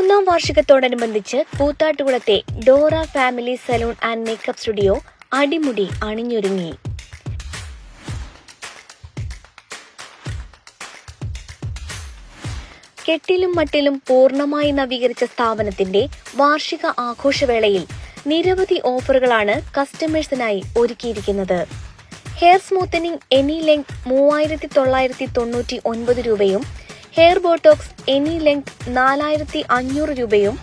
വാർഷികത്തോടനുബന്ധിച്ച് കൂത്താട്ടുകുളത്തെ Dora family saloon and makeup studio അടിമുടി അണിഞ്ഞൊരുങ്ങി. കെട്ടിലും മട്ടിലും പൂർണമായി നവീകരിച്ച സ്ഥാപനത്തിന്റെ വാർഷിക ആഘോഷവേളയിൽ നിരവധി ഓഫറുകളാണ് കസ്റ്റമേഴ്സിനായി ഒരുക്കിയിരിക്കുന്നത്. ഹെയർ സ്മൂത്തനിങ് എനി ലെങ് മൂവായിരത്തി തൊള്ളായിരത്തി തൊണ്ണൂറ്റി ഒൻപത് രൂപയും ഹെയർ ബോട്ടോക്സ് എനി ലെങ്ത് നാലായിരത്തി അഞ്ഞൂറ് രൂപയും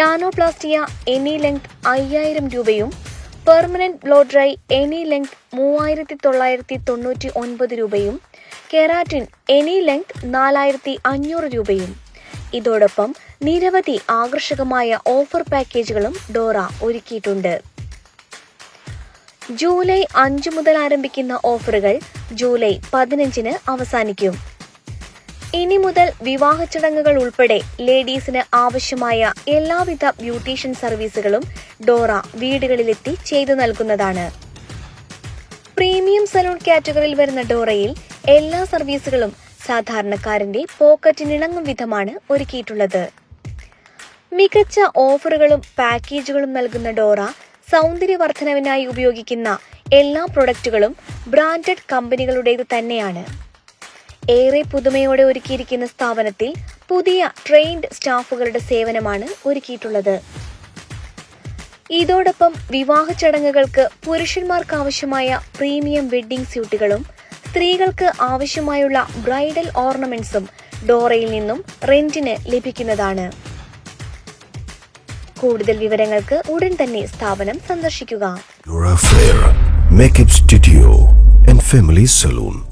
നാനോപ്ലാസ്റ്റിയ എനി ലെങ്ത് അയ്യായിരം രൂപയും permanent blow dry any length മൂവായിരത്തി തൊള്ളായിരത്തി തൊണ്ണൂറ്റി ഒൻപത് രൂപയും കെരാറ്റിൻ എനി ലെങ്ത് നാലായിരത്തി അഞ്ഞൂറ് രൂപയും. ഇതോടൊപ്പം നിരവധി ആകർഷകമായ ഓഫർ പാക്കേജുകളും ഡോറ ഒരുക്കിയിട്ടുണ്ട്. ജൂലൈ അഞ്ച് മുതൽ ആരംഭിക്കുന്ന ഓഫറുകൾ ജൂലൈ പതിനഞ്ചിന് അവസാനിക്കും. ഇനി മുതൽ വിവാഹ ചടങ്ങുകൾ ഉൾപ്പെടെ ലേഡീസിന് ആവശ്യമായ എല്ലാവിധ ബ്യൂട്ടീഷ്യൻ സർവീസുകളും ഡോറ വീടുകളിലെത്തി ചെയ്തു നൽകുന്നതാണ്. പ്രീമിയം സലൂൺ കാറ്റഗറിയിൽ വരുന്ന ഡോറയിൽ എല്ലാ സർവീസുകളും സാധാരണക്കാരന്റെ പോക്കറ്റിനിണങ്ങും വിധമാണ് ഒരുക്കിയിട്ടുള്ളത്. മികച്ച ഓഫറുകളും പാക്കേജുകളും നൽകുന്ന ഡോറ സൗന്ദര്യവർദ്ധനവിനായി ഉപയോഗിക്കുന്ന എല്ലാ പ്രൊഡക്റ്റുകളും ബ്രാൻഡഡ് കമ്പനികളുടേത് തന്നെയാണ്. ഏറെ പുതുമയോടെ ഒരുക്കിയിരിക്കുന്ന സ്ഥാപനത്തിൽ പുതിയ ട്രെയിൻഡ് സ്റ്റാഫുകളുടെ സേവനമാണ് ഒരുക്കിയിട്ടുള്ളത്. ഇതോടൊപ്പം വിവാഹ ചടങ്ങുകൾക്ക് പുരുഷന്മാർക്ക് ആവശ്യമായ പ്രീമിയം വെഡ്ഡിംഗ് സ്യൂട്ടുകളും സ്ത്രീകൾക്ക് ആവശ്യമായുള്ള ബ്രൈഡൽ ഓർണമെന്റ്സും ഡോറയിൽ നിന്നും റെന്റിന് ലഭിക്കുന്നതാണ്. കൂടുതൽ വിവരങ്ങൾക്ക് ഉടൻ തന്നെ സ്ഥാപനം സന്ദർശിക്കുക. Studio and Family Saloon,